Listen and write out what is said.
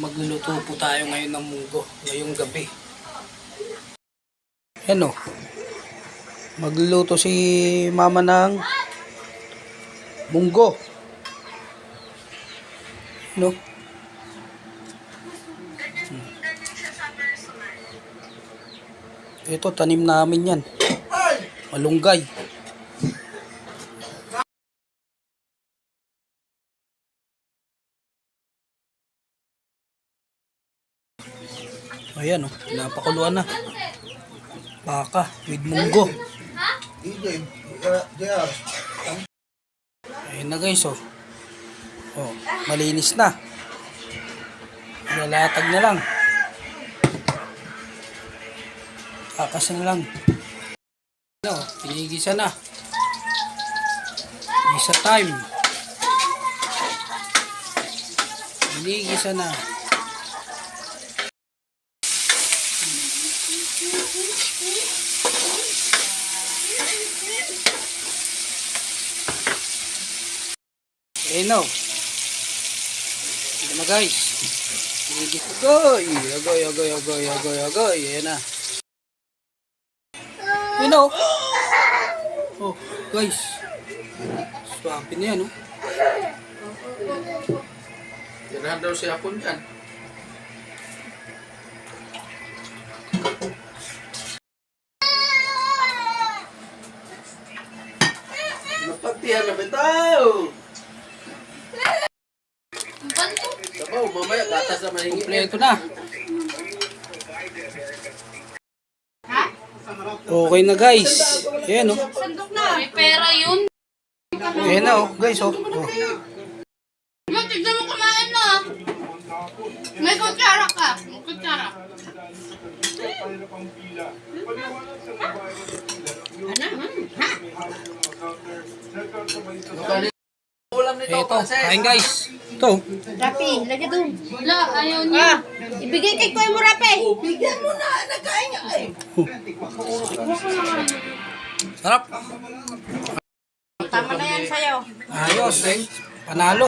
Magluluto po tayo ngayon ng munggo, ngayong gabi. Ano? Magluluto si mama ng munggo. No? Ito, tanim namin yan. Malunggay. Ayan oh, napakuluan na. Baka with munggo. Ayan na guys oh. Oh, malinis na. Lalatag na lang. Kakas na lang. Ano, pinigisa na. Gisa time. Pinigisa na. Eh no. Ito na guys. Pinigis. Agoy! Agoy, agoy, agoy, agoy, agoy. Ayan na. You know. Oh, guys. Swabe na yan, oh. Yan daw si Apon yan. Napagtihan na bitaw! Sabaw, mamaya gatas na mahingi. Kompleto na. Okay na guys. Ayan, oh. Sandok na. May pera yun. Ayan na, oh. Guys, oh. oh. Ma, tignan mo kumain na. May kutsara ka. May kutsara. Ano? Ha? Ulam nito, Ito, kain guys. Ito. Rapi, lagi doon. Wala, ayaw niya. Ah, ibigay kay Koy mo, Rapi. Bigyan mo na, nagkain nga eh. Sarap. Tama na yan sa'yo. Ayos. Panalo.